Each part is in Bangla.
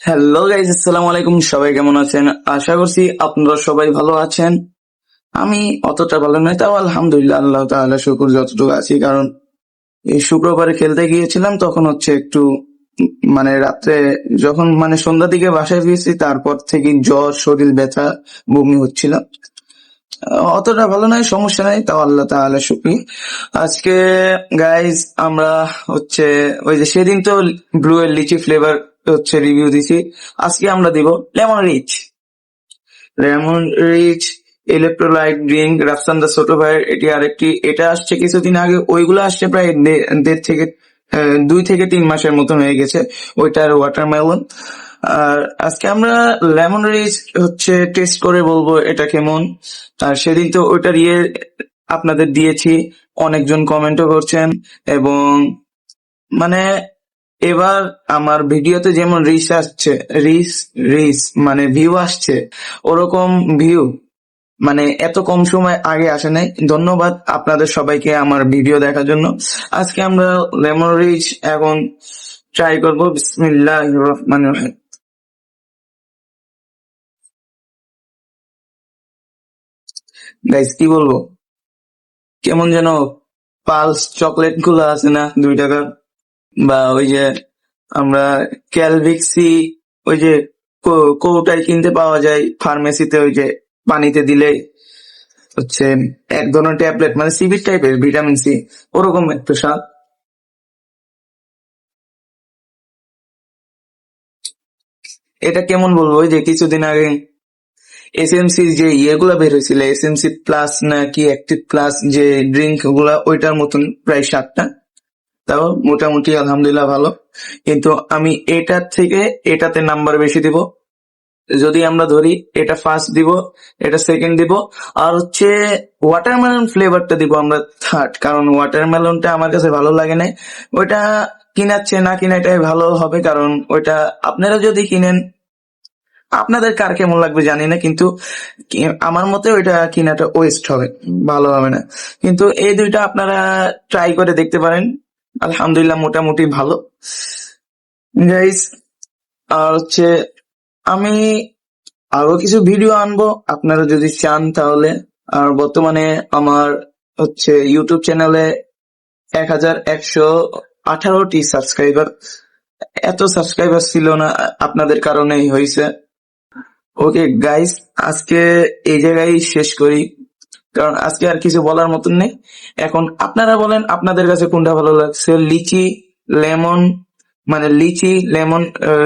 হ্যালো গাইজ আসসালামু আলাইকুম। সবাই কেমন আছেন? আশা করছি আপনারা সবাই ভালো আছেন। আমি অতটা ভালো নয় তাও আলহামদুলিল্লাহ, আল্লাহ তাআলা শুকুর যতটুকু আছি। কারণ এই শুক্রবারে খেলতে গিয়েছিলাম, তখন হচ্ছে একটু মানে রাত্রে যখন মানে সন্ধ্যার দিকে বাসায় ফিরছি, তারপর থেকে জ্বর, শরীর ব্যথা, বমি হচ্ছিল। অতটা ভালো নয় সমস্যা নাই, তাও আল্লাহ তাআলা শুকরি। আজকে গাইজ আমরা হচ্ছে, ওই যে সেদিন তো ব্লু এর লিচি ফ্লেভার হচ্ছে রিভিউ দিছি। আজকে আমরা দিব lemon rich lemon rich electrolyte drink Rafsan da ছোট ভাইয়ের এটি আরেকটি। এটা আসছে কিছুদিন আগে, ওইগুলো আসছে প্রায় দেড় থেকে দুই থেকে তিন মাসের মতন হয়ে গেছে। ওইটার ওয়াটারমেলন আর আজকে আমরা লেমন রিচ হচ্ছে টেস্ট করে বলব এটা কেমন। আর সেদিন তো ওইটার ইয়ে আপনাদের দিয়েছি, অনেকজন কমেন্টও করছেন। এবং মানে এবার আমার ভিডিওতে যেমন রিচ আসছে রিস রিচ মানে ভিউ আসছে, ওরকম ভিউ মানে এত কম সময় আগে আসে নাই। ধন্যবাদ আপনাদের সবাইকে আমার ভিডিও দেখার জন্য। আজকে আমরা লেমন রিচ এখন ট্রাই করব। বিসমিল্লাহ রহমান রহিম। গাইস কি বলব? কেমন যেন পালস চকলেটগুলো আছে না, দুই টাকার। বা ওই যে আমরা ক্যালভিক্সি ওই যে কৌ- কৌটায় কিনতে পাওয়া যায় ফার্মেসিতে ওই যে পানিতে দিলে হচ্ছে এক ধরনের ট্যাবলেট মানে সিবির টাইপের ভিটামিন সি ওরকম একটা স্বাদ। এটা কেমন বলব যে কিছুদিন আগে এস এসএমসি যে ইয়েগুলা বের হয়েছিল এসএমসি প্লাস না কি অ্যাক্টিভ প্লাস যে ড্রিঙ্কগুলা, ওইটার মতন প্রায় সাতটা তাও মোটামুটি আলহামদুলিল্লাহ ভালো। কিন্তু আমি এটার থেকে এটাতে নাম্বার বেশি দিব। যদি আমরা ধরি, এটা ফার্স্ট দিব, এটা সেকেন্ড দিব, আর হচ্ছে ওয়াটারমেলন ফ্লেভারটা দিব আমরা থার্ড কারণ ওয়াটারমেলনটা আমার কাছে ভালো লাগে না। ওইটা কিনাচ্ছে না কিনা এটাই ভালো হবে, কারণ ওইটা আপনারা যদি কিনেন, আপনাদের কার কেমন লাগবে জানি না, কিন্তু আমার মতে ওইটা কিনাটা ওয়েস্ট হবে, ভালো হবে না। কিন্তু এই দুইটা আপনারা ট্রাই করে দেখতে পারেন। আলহামদুলিল্লাহ, মোটামুটি ভালো। গাইস আর হচ্ছে আমি আরও কিছু ভিডিও আনব, আপনারা যদি চান তাহলে। আর বর্তমানে আমার হচ্ছে ইউটিউব চ্যানেলে এক হাজার একশো আঠারোটি সাবস্ক্রাইবার এত সাবস্ক্রাইবার ছিল না, আপনাদের কারণেই হয়েছে ওকে গাইস আজকে এই জায়গায় শেষ করি। কারণ আজকে আর কিছু বলার মতন নেই। এখন আপনারা বলেন, আপনাদের কাছে কোনটা ভালো লাগছে? লিচি, লেমন মানে লিচি, লেমন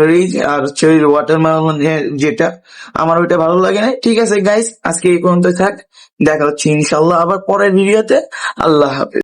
রিজ আর ওয়াটার ওয়াটারমেলন যেটা। আমার ওইটা ভালো লাগে না। ঠিক আছে গাইস আজকে এই পর্যন্ত থাক। দেখা হচ্ছে ইনশাল্লাহ আবার পরের ভিডিওতে। আল্লাহ হাফেজ।